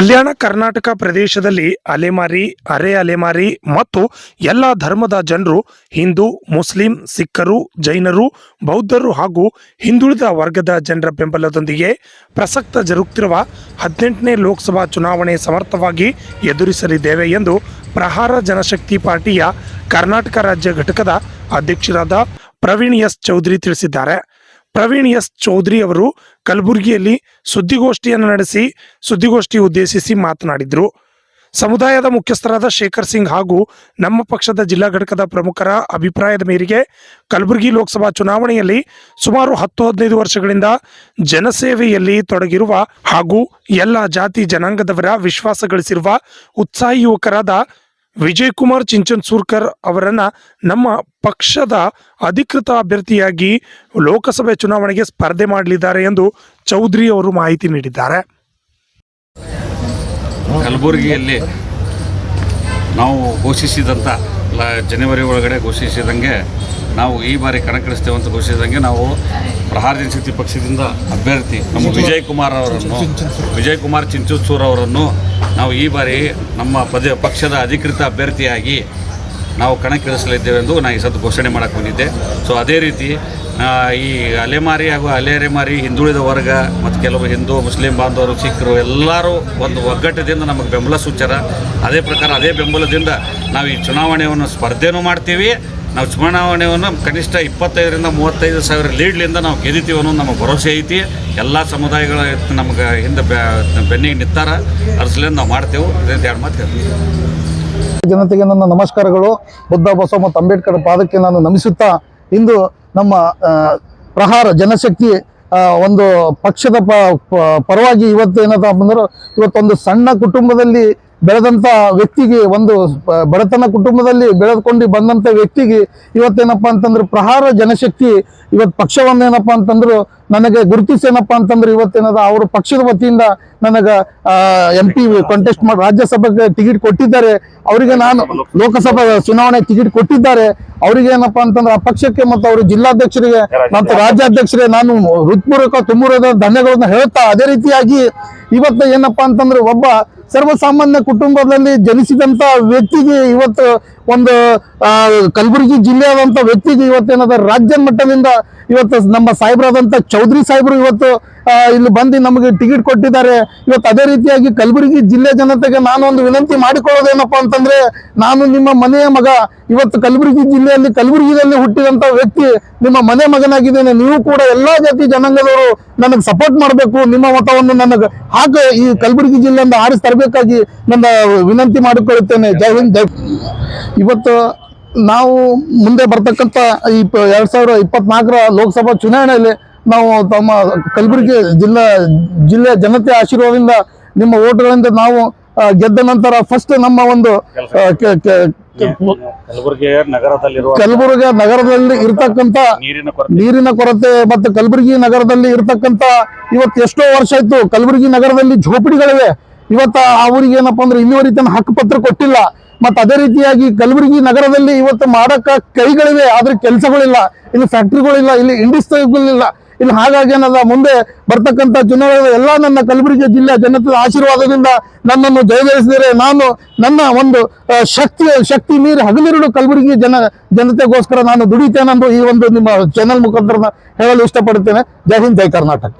ಕಲ್ಯಾಣ ಕರ್ನಾಟಕ ಪ್ರದೇಶದಲ್ಲಿ ಅಲೆಮಾರಿ, ಅರೆ ಅಲೆಮಾರಿ ಮತ್ತು ಎಲ್ಲ ಧರ್ಮದ ಜನರು, ಹಿಂದೂ, ಮುಸ್ಲಿಂ, ಸಿಖ್ಖರು, ಜೈನರು, ಬೌದ್ಧರು ಹಾಗೂ ಹಿಂದುಳಿದ ವರ್ಗದ ಜನರ ಬೆಂಬಲದೊಂದಿಗೆ ಪ್ರಸಕ್ತ ಜರುಗುತ್ತಿರುವ ಹದಿನೆಂಟನೇ ಲೋಕಸಭಾ ಚುನಾವಣೆ ಸಮರ್ಥವಾಗಿ ಎದುರಿಸಲಿದ್ದೇವೆ ಎಂದು ಪ್ರಹಾರ ಜನಶಕ್ತಿ ಪಾರ್ಟಿಯ ಕರ್ನಾಟಕ ರಾಜ್ಯ ಘಟಕದ ಅಧ್ಯಕ್ಷರಾದ ಪ್ರವೀಣ್ ಎಸ್ ಚೌಧರಿ ತಿಳಿಸಿದ್ದಾರೆ. ಪ್ರವೀಣ್ ಎಸ್ ಚೌಧರಿ ಅವರು ಕಲಬುರಗಿಯಲ್ಲಿ ಸುದ್ದಿಗೋಷ್ಠಿಯನ್ನು ನಡೆಸಿ ಸುದ್ದಿಗೋಷ್ಠಿ ಉದ್ದೇಶಿಸಿ ಮಾತನಾಡಿದರು. ಸಮುದಾಯದ ಮುಖ್ಯಸ್ಥರಾದ ಶೇಖರ್ ಸಿಂಗ್ ಹಾಗೂ ನಮ್ಮ ಪಕ್ಷದ ಜಿಲ್ಲಾ ಘಟಕದ ಪ್ರಮುಖರ ಅಭಿಪ್ರಾಯದ ಮೇರೆಗೆ ಕಲಬುರಗಿ ಲೋಕಸಭಾ ಚುನಾವಣೆಯಲ್ಲಿ ಸುಮಾರು ಹತ್ತು ಹದಿನೈದು ವರ್ಷಗಳಿಂದ ಜನಸೇವೆಯಲ್ಲಿ ತೊಡಗಿರುವ ಹಾಗೂ ಎಲ್ಲ ಜಾತಿ ಜನಾಂಗದವರ ವಿಶ್ವಾಸ ಗಳಿಸಿರುವ ಉತ್ಸಾಹಿ ಯುವಕರಾದ ವಿಜಯ್ ಕುಮಾರ್ ಚಿಂಚನ್ ಸೂರ್ಕರ್ ಅವರನ್ನ ನಮ್ಮ ಪಕ್ಷದ ಅಧಿಕೃತ ಅಭ್ಯರ್ಥಿಯಾಗಿ ಲೋಕಸಭೆ ಚುನಾವಣೆಗೆ ಸ್ಪರ್ಧೆ ಮಾಡಲಿದ್ದಾರೆ ಎಂದು ಚೌಧರಿ ಅವರು ಮಾಹಿತಿ ನೀಡಿದ್ದಾರೆ. ಕಲಬುರಗಿಯಲ್ಲಿ ನಾವು ಘೋಷಿಸಿದಂಥ ಜನವರಿ ಒಳಗಡೆ ಘೋಷಿಸಿದಂಗೆ ನಾವು ಈ ಬಾರಿ ಕಣಕ್ಕಿಳಿಸ್ತೇವೆ ಅಂತ ಘೋಷಿಸಿದಂಗೆ ನಾವು ಪ್ರಹಾರ ಜನಶಕ್ತಿ ಪಕ್ಷದಿಂದ ಅಭ್ಯರ್ಥಿ ನಮ್ಮ ವಿಜಯ್ ಕುಮಾರ್ ಅವರನ್ನು ವಿಜಯ್ ಕುಮಾರ್ ಚಿಂಚೂಸೂರ್ ಅವರನ್ನು ನಾವು ಈ ಬಾರಿ ನಮ್ಮ ಪದ ಪಕ್ಷದ ಅಧಿಕೃತ ಅಭ್ಯರ್ಥಿಯಾಗಿ ನಾವು ಕಣಕ್ಕಿಳಿಸಲಿದ್ದೇವೆ ಎಂದು ನಾನು ಈ ಸತ್ತು ಘೋಷಣೆ ಮಾಡಕ್ಕೆ ಬಂದಿದ್ದೆ. ಸೊ ಅದೇ ರೀತಿ ಈ ಅಲೆಮಾರಿ ಹಾಗೂ ಅಲೆರೆಮಾರಿ ಹಿಂದುಳಿದ ವರ್ಗ ಮತ್ತು ಕೆಲವು ಹಿಂದೂ, ಮುಸ್ಲಿಂ ಬಾಂಧವರು, ಸಿಖ್ರು ಎಲ್ಲರೂ ಒಂದು ಒಗ್ಗಟ್ಟದಿಂದ ನಮಗೆ ಬೆಂಬಲ ಸೂಚರ ಅದೇ ಪ್ರಕಾರ, ಅದೇ ಬೆಂಬಲದಿಂದ ನಾವು ಈ ಚುನಾವಣೆಯನ್ನು ಸ್ಪರ್ಧೆನೂ ಮಾಡ್ತೀವಿ. ನಾವು ಚುನಾವಣೆಯನ್ನು ಕನಿಷ್ಠ ಇಪ್ಪತ್ತೈದರಿಂದ ಮೂವತ್ತೈದು ಸಾವಿರ ಲೀಡ್ಲಿಂದ ನಾವು ಗೆದ್ದಿತೀವಿ ಅನ್ನೋದು ನಮಗೆ ಭರವಸೆ ಐತಿ. ಎಲ್ಲ ಸಮುದಾಯಗಳ ನಮಗೆ ಹಿಂದೆ ಬೆನ್ನಿಗೆ ನಿಂತಾರ. ಅರ್ಸಲಿಂದ ನಾವು ಮಾಡ್ತೇವೆ. ಇದರಿಂದ ಎರಡು ಮಾತು ಹೇಳ್ತೀವಿ ಜನತೆಗೆ ನನ್ನ ನಮಸ್ಕಾರಗಳು. ಬುದ್ಧ, ಬಸವ ಮತ್ತು ಅಂಬೇಡ್ಕರ್ ಪಾದಕ್ಕೆ ನಾನು ನಮಿಸುತ್ತಾ ಇಂದು ನಮ್ಮ ಪ್ರಹಾರ ಜನಶಕ್ತಿ ಒಂದು ಪಕ್ಷದ ಪರವಾಗಿ ಇವತ್ತು ಏನಪ್ಪ ಅಂದ್ರೆ ಇವತ್ತೊಂದು ಸಣ್ಣ ಕುಟುಂಬದಲ್ಲಿ ಬೆಳೆದಂಥ ವ್ಯಕ್ತಿಗೆ ಒಂದು ಬಡತನ ಕುಟುಂಬದಲ್ಲಿ ಬೆಳೆದುಕೊಂಡು ಬಂದಂಥ ವ್ಯಕ್ತಿಗೆ ಇವತ್ತೇನಪ್ಪ ಅಂತಂದ್ರೆ ಪ್ರಹಾರ ಜನಶಕ್ತಿ, ಇವತ್ತು ಪಕ್ಷವನ್ನೇನಪ್ಪ ಅಂತಂದ್ರು ನನಗೆ ಗುರುತಿಸೇನಪ್ಪ ಅಂತಂದ್ರೆ ಇವತ್ತೇನದ ಅವರು ಪಕ್ಷದ ವತಿಯಿಂದ ನನಗೆ ಎಂ ಪಿ ಕಾಂಟೆಸ್ಟ್ ಮಾಡಿ, ರಾಜ್ಯಸಭೆಗೆ ಟಿಕೆಟ್ ಕೊಟ್ಟಿದ್ದಾರೆ. ಅವರಿಗೆ ನಾನು ಲೋಕಸಭಾ ಚುನಾವಣೆ ಟಿಕೆಟ್ ಕೊಟ್ಟಿದ್ದಾರೆ. ಅವರಿಗೆ ಏನಪ್ಪ ಅಂತಂದ್ರೆ ಆ ಪಕ್ಷಕ್ಕೆ ಮತ್ತು ಅವರು ಜಿಲ್ಲಾಧ್ಯಕ್ಷರಿಗೆ ಮತ್ತು ರಾಜ್ಯಾಧ್ಯಕ್ಷರಿಗೆ ನಾನು ಹೃತ್ಪೂರ್ವಕ ತುಂಬುರದ ಧನ್ಯಗಳನ್ನ ಹೇಳ್ತಾ, ಅದೇ ರೀತಿಯಾಗಿ ಇವತ್ತು ಏನಪ್ಪಾ ಅಂತಂದ್ರೆ ಒಬ್ಬ ಸರ್ವಸಾಮಾನ್ಯ ಕುಟುಂಬದಲ್ಲಿ ಜನಿಸಿದಂತ ವ್ಯಕ್ತಿಗೆ ಇವತ್ತು ಒಂದು ಕಲಬುರಗಿ ಜಿಲ್ಲೆಯಾದಂತ ವ್ಯಕ್ತಿಗೆ ಇವತ್ತೇನದ ರಾಜ್ಯ ಮಟ್ಟದಿಂದ ಇವತ್ತು ನಮ್ಮ ಸಾಹೇಬ್ರಾದಂಥ ಚೌಧರಿ ಸಾಹೇಬರು ಇವತ್ತು ಇಲ್ಲಿ ಬಂದು ನಮಗೆ ಟಿಕೆಟ್ ಕೊಟ್ಟಿದ್ದಾರೆ. ಇವತ್ತು ಅದೇ ರೀತಿಯಾಗಿ ಕಲಬುರಗಿ ಜಿಲ್ಲೆ ಜನತೆಗೆ ನಾನು ಒಂದು ವಿನಂತಿ ಮಾಡಿಕೊಳ್ಳೋದೇನಪ್ಪ ಅಂತಂದ್ರೆ, ನಾನು ನಿಮ್ಮ ಮನೆಯ ಮಗ. ಇವತ್ತು ಕಲಬುರಗಿ ಜಿಲ್ಲೆಯಲ್ಲಿ ಕಲಬುರಗಿಯಲ್ಲಿ ಹುಟ್ಟಿದಂತ ವ್ಯಕ್ತಿ ನಿಮ್ಮ ಮನೆ ಮಗನಾಗಿದ್ದೇನೆ. ನೀವು ಕೂಡ ಎಲ್ಲಾ ಜಾತಿ ಜನಾಂಗದವರು ನನಗೆ ಸಪೋರ್ಟ್ ಮಾಡಬೇಕು. ನಿಮ್ಮ ಮತವನ್ನು ನನಗೆ ಹಾಕ, ಈ ಕಲಬುರಗಿ ಜಿಲ್ಲೆಯಿಂದ ಆರಿಸಿ ತರಬೇಕಾಗಿ ನನ್ನ ವಿನಂತಿ ಮಾಡಿಕೊಳ್ಳುತ್ತೇನೆ. ಜೈ ಹಿಂದ್, ಜೈ ಇವತ್ತು ನಾವು ಮುಂದೆ ಬರ್ತಕ್ಕಂಥ ಈ ಪ- ಎರಡ್ ಸಾವಿರದ ಇಪ್ಪತ್ನಾಲ್ಕರ ಲೋಕಸಭಾ ಚುನಾವಣೆಯಲ್ಲಿ ನಾವು ತಮ್ಮ ಕಲಬುರಗಿ ಜಿಲ್ಲಾ ಜಿಲ್ಲೆಯ ಜನತೆ ಆಶೀರ್ವಾದದಿಂದ ನಿಮ್ಮ ಓಟ್ಗಳಿಂದ ನಾವು ಗೆದ್ದ ನಂತರ ಫಸ್ಟ್ ನಮ್ಮ ಒಂದು ಆ, ಕಲಬುರಗಿ ನಗರದಲ್ಲಿ ಇರತಕ್ಕಂತ ನೀರಿನ ಕೊರತೆ. ಮತ್ತು ಕಲಬುರಗಿ ನಗರದಲ್ಲಿ ಇರತಕ್ಕಂತ ಇವತ್ತು ಎಷ್ಟೋ ವರ್ಷ ಆಯ್ತು ಕಲಬುರಗಿ ನಗರದಲ್ಲಿ ಝೋಪಡಿಗಳಿವೆ. ಇವತ್ತು ಅವ್ರಿಗೆ ಏನಪ್ಪಾ ಅಂದ್ರೆ ಇಲ್ಲಿವರೆಗೆ ತನ್ನ ಹಕ್ಕುಪತ್ರ ಕೊಟ್ಟಿಲ್ಲ. ಮತ್ತೆ ಅದೇ ರೀತಿಯಾಗಿ ಕಲಬುರಗಿ ನಗರದಲ್ಲಿ ಇವತ್ತು ಮಾಡಕ್ಕ ಕೈಗಳಿವೆ ಆದ್ರೆ ಕೆಲಸಗಳಿಲ್ಲ. ಇಲ್ಲಿ ಫ್ಯಾಕ್ಟ್ರಿಗಳಿಲ್ಲ ಇಲ್ಲಿ ಇಂಡಸ್ಟ್ರಿಗಳಿಲ್ಲ ಇಲ್ಲಿ ಹಾಗಾಗಿ ಏನದ ಮುಂದೆ ಬರ್ತಕ್ಕಂಥ ಚುನಾವಣೆ ಎಲ್ಲ ನನ್ನ ಕಲಬುರಗಿ ಜಿಲ್ಲೆ ಜನತೆಯ ಆಶೀರ್ವಾದದಿಂದ ನನ್ನನ್ನು ಜಯಗಳಿಸಿದರೆ ನಾನು ನನ್ನ ಒಂದು ಶಕ್ತಿ ಶಕ್ತಿ ಮೀರಿ ಹಗಲಿರುಳು ಕಲಬುರಗಿ ಜನ, ಜನತೆಗೋಸ್ಕರ ನಾನು ದುಡಿತೇನೆಂದು ಈ ಒಂದು ನಿಮ್ಮ ಚಾನೆಲ್ ಮುಖಾಂತರ ಹೇಳಲು ಇಷ್ಟಪಡುತ್ತೇನೆ. ಜೈ ಹಿಂದ್, ಜೈ ಕರ್ನಾಟಕ.